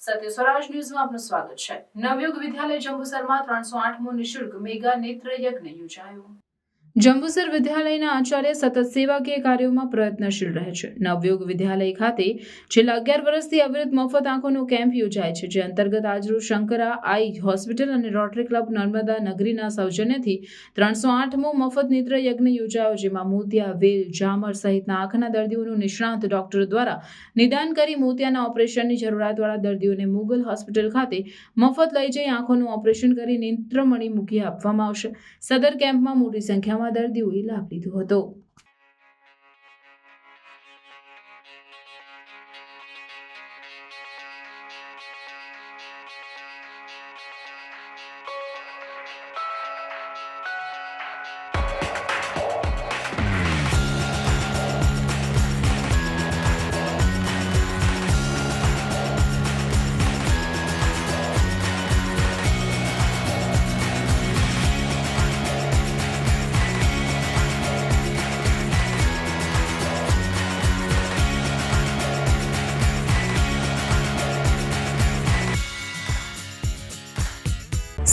સત્ય સ્વરાજ ન્યૂઝમાં આપનું સ્વાગત છે. નવયુગ વિદ્યાલય જંબુસરમાં ત્રણસો આઠમો નિઃશુલ્ક મેગા નેત્ર યજ્ઞ યોજાયો. જંબુસર વિદ્યાલયના આચાર્ય સતત સેવાકીય કાર્યોમાં પ્રયત્નશીલ રહે છે. નવયુગ વિદ્યાલય ખાતે છેલ્લા અગિયાર વર્ષથી અવિરત મફત આંખોનો કેમ્પ યોજાય છે, જે અંતર્ગત આજરૂ શંકરા આઈ હોસ્પિટલ અને રોટરી ક્લબ નર્મદા નગરીના સૌજન્યથી ત્રણસો આઠમો મફત નેત્ર યજ્ઞ યોજાયો, જેમાં મોતિયા, વેલ, જામર સહિતના આંખના દર્દીઓનું નિષ્ણાંત ડોક્ટર દ્વારા નિદાન કરી મોતિયાના ઓપરેશનની જરૂરિયાતવાળા દર્દીઓને મુગલ હોસ્પિટલ ખાતે મફત લઈ જઈ આંખોનું ઓપરેશન કરી નેત્રમણી મૂકી આપવામાં આવશે. સદર કેમ્પમાં મોટી સંખ્યામાં દર્દીઓએ લાભ લીધો હતો.